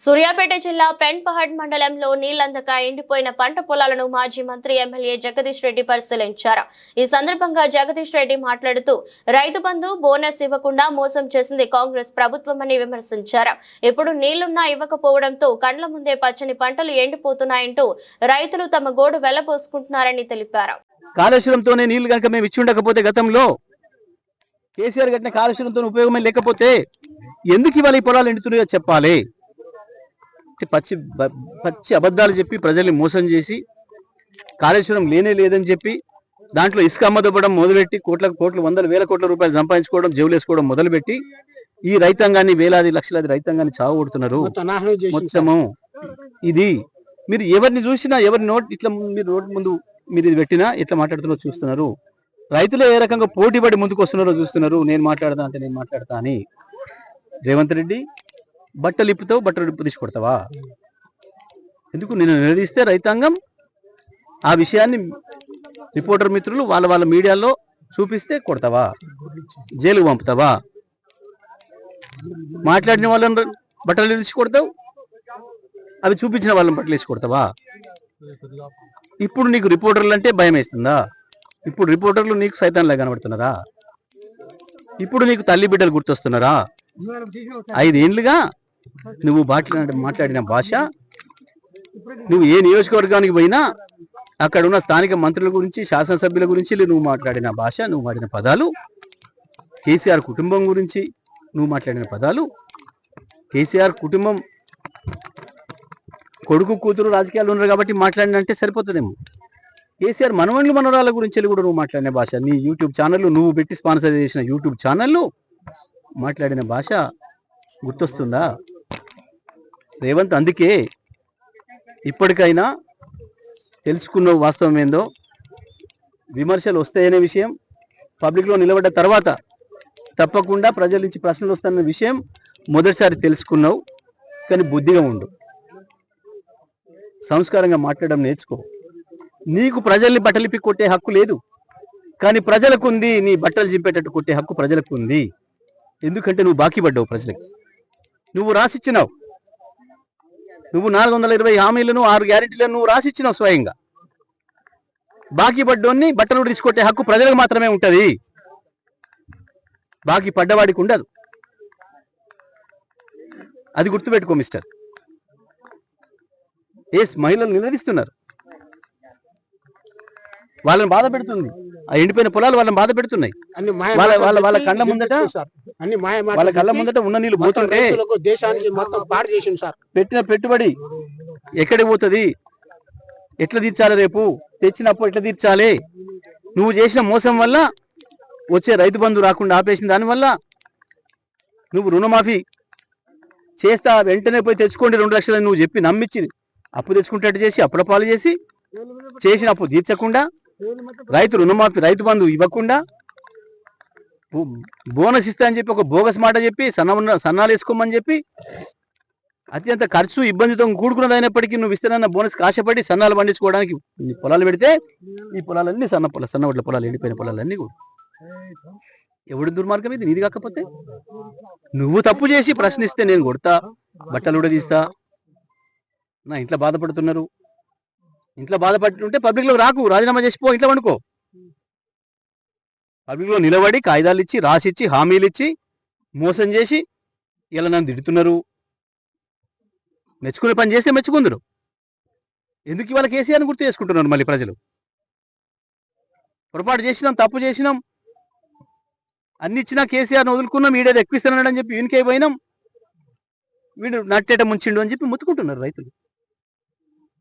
సూర్యాపేట జిల్లా పెన్పహడ్ మండలంలో నీళ్ళందక ఎండిపోయిన పంట పొలాలను మాజీ మంత్రి ఎమ్మెల్యే జగదీష్ రెడ్డి పరిశీలించారు. ఈ సందర్భంగా జగదీష్ రెడ్డి మాట్లాడుతూ రైతు బంధు బోనస్ ఇవ్వకుండా మోసం చేసింది కాంగ్రెస్ ప్రభుత్వమని విమర్శించారు. ఇప్పుడు నీళ్ళున్నా ఇవ్వకపోవడంతో కండ్ల ముందే పచ్చని పంటలు ఎండిపోతున్నాయంటూ రైతులు తమ గోడు వెళ్ళబోసుకుంటున్నారని తెలిపారు. కాళేశ్వరంతోనే నీళ్ళు కనుక మేము ఇచ్చి ఉండకపోతే గతంలో కేసీఆర్ కట్టిన కాళేశ్వరంతో ఉపయోగమే లేకపోతే ఎందుకు ఇవాళ ఈ పొలాలు ఎండుతున్నాయో చెప్పాలి? పచ్చి పచ్చి అబద్ధాలు చెప్పి ప్రజల్ని మోసం చేసి కాళేశ్వరం లేనే లేదని చెప్పి దాంట్లో ఇసుక అమ్మదొబ్బడం మొదలుపెట్టి కోట్ల కోట్ల వందల వేల కోట్ల రూపాయలు సంపాదించుకోవడం జేవులేసుకోవడం మొదలుపెట్టి ఈ రైతాంగాన్ని వేలాది లక్షలాది రైతాంగాన్ని చావగొడుతున్నారు మొత్తము ఇది. మీరు ఎవరిని చూసినా ఎవరి నోట్ ఇట్లా మీరు నోట్ ముందు మీరు ఇది పెట్టినా ఇట్లా మాట్లాడుతున్నారో చూస్తున్నారు. రైతులు ఏ రకంగా పోటీ పడి ముందుకు వస్తున్నారో చూస్తున్నారు. నేను మాట్లాడదా అంటే నేను మాట్లాడతా అని. రేవంత్ రెడ్డి బట్టలు ఇప్పుతావు బట్టలు ఇప్పు తీసి కొడతావా ఎందుకు? నేను నిలదీస్తే రైతాంగం ఆ విషయాన్ని రిపోర్టర్ మిత్రులు వాళ్ళ వాళ్ళ మీడియాలో చూపిస్తే కొడతావా? జైలుకు పంపుతావా? మాట్లాడిన వాళ్ళని బట్టలు తీసి కొడతావు? అవి చూపించిన వాళ్ళని బట్టలు ఇచ్చి కొడతావా? ఇప్పుడు నీకు రిపోర్టర్లు అంటే భయం వేస్తుందా? ఇప్పుడు రిపోర్టర్లు నీకు సైతాన్లా కనబడుతున్నారా? ఇప్పుడు నీకు తల్లి బిడ్డలు గుర్తొస్తున్నారా? ఐదేండ్లుగా నువ్వు మాట్లాడిన మాట్లాడిన భాష నువ్వు ఏ నియోజకవర్గానికి పోయినా అక్కడ ఉన్న స్థానిక మంత్రుల గురించి శాసనసభ్యుల గురించి నువ్వు మాట్లాడిన భాష నువ్వు మాట్లాడిన పదాలు కేసీఆర్ కుటుంబం గురించి నువ్వు మాట్లాడిన పదాలు కేసీఆర్ కుటుంబం కొడుకు కూతురు రాజకీయాలు ఉన్నారు కాబట్టి మాట్లాడినంటే సరిపోతుందేమో. కేసీఆర్ మనవన్లు మనవరాల గురించి కూడా నువ్వు మాట్లాడిన భాష. నీ యూట్యూబ్ ఛానళ్ళు నువ్వు పెట్టి స్పాన్సర్ చేసిన యూట్యూబ్ ఛానళ్ళు మాట్లాడిన భాష గుర్తొస్తుందా? రేవంత్ అందుకే ఇప్పటికైనా తెలుసుకున్న వాస్తవం ఏందో విమర్శలు వస్తాయనే విషయం పబ్లిక్లో నిలబడ్డ తర్వాత తప్పకుండా ప్రజల నుంచి ప్రశ్నలు వస్తాయన్న విషయం మొదటిసారి తెలుసుకున్నావు కానీ బుద్ధిగా ఉండు. సంస్కారంగా మాట్లాడడం నేర్చుకో. నీకు ప్రజల్ని బట్టలిపి కొట్టే హక్కు లేదు కానీ ప్రజలకు ఉంది నీ బట్టలు చింపేటట్టు కొట్టే హక్కు ప్రజలకు ఉంది ఎందుకంటే నువ్వు బాకీ పడ్డావు ప్రజలకు. నువ్వు రాసిచ్చినావు. నువ్వు నాలుగు వందల ఇరవై హామీలను ఆరు గ్యారెంటీలను నువ్వు రాసిచ్చినావు స్వయంగా. బాకీ పడ్డోన్ని బట్టలు తీసుకొట్టే హక్కు ప్రజలకు మాత్రమే ఉంటది. బాకీ పడ్డవాడికి ఉండదు. అది గుర్తుపెట్టుకో మిస్టర్. ఎస్ మహిళలు నిలదీస్తున్నారు. వాళ్ళని బాధ పెడుతుంది. ఆ ఎండిపోయిన పొలాలు వాళ్ళని బాధ పెడుతున్నాయి. వాళ్ళ- వాళ్ళ- వాళ్ళ కళ్ళ ముందట అన్ని మాయ వాళ్ళ కళ్ళ ముందట ఉన్న నీళ్ళు పోతుంటే దేశానికి మొత్తం పాడు చేసింది సార్. పెట్టిన పెట్టుబడి ఎక్కడికి పోతుంది? ఎట్లా తీర్చాలి రేపు? తెచ్చినప్పుడు ఎట్లా తీర్చాలి? నువ్వు చేసిన మోసం వల్ల వచ్చే రైతు బంధు రాకుండా ఆపేసిన దానివల్ల నువ్వు రుణమాఫీ చేస్తా వెంటనే పోయి తెచ్చుకోండి రెండు లక్షలు నువ్వు చెప్పి నమ్మించి అప్పు తెచ్చుకుంటట్టు చేసి అప్పుల పాలు చేసి చేసిన అప్పు తీర్చకుండా రైతు రుణమాఫీ రైతు బంధు ఇవ్వకుండా బోనస్ ఇస్తా అని చెప్పి ఒక బోగస్ మాట చెప్పి సన్న సన్నాలు వేసుకోమని చెప్పి అత్యంత ఖర్చు ఇబ్బందితో కూడుకున్నది అయినప్పటికీ నువ్వు ఇస్తానన్న బోనస్ ఆశపడి సన్నాలు పండించుకోవడానికి పొలాలు పెడితే ఈ పొలాలన్నీ సన్న పొలాలు సన్న ఒడ్ల పొలాలు ఎండిపోయిన పొలాలన్నీ కూడా. ఎవడి దుర్మార్గం ఇది? నీది కాకపోతే? నువ్వు తప్పు చేసి ప్రశ్నిస్తే నేను కొడతా బట్టలు ఉడదీస్తా. నా ఇంట్లో బాధపడుతున్నారు. ఇంట్లో బాధపడుతుంటే పబ్లిక్లో రాకు రాజీనామా చేసిపో ఇంట్లో వండుకో పబ్లిక్లో నిలబడి కాగితాలు ఇచ్చి రాసిచ్చి హామీలు ఇచ్చి మోసం చేసి ఇలా నన్ను తిడుతున్నారు. మెచ్చుకునే పని చేస్తే మెచ్చుకుందరు. ఎందుకు ఇవాళ కేసీఆర్ని గుర్తు చేసుకుంటున్నారు మళ్ళీ ప్రజలు? పొరపాటు చేసినాం తప్పు చేసినాం. అన్ని ఇచ్చినా కేసీఆర్ని వదులుకున్నాం ఎక్కువ ఎక్కిస్తున్నాడని చెప్పి ఈయనకే పోయినాం. వీడు నట్టేట ముంచిండు అని చెప్పి ముత్తుకుంటున్నారు రైతులు.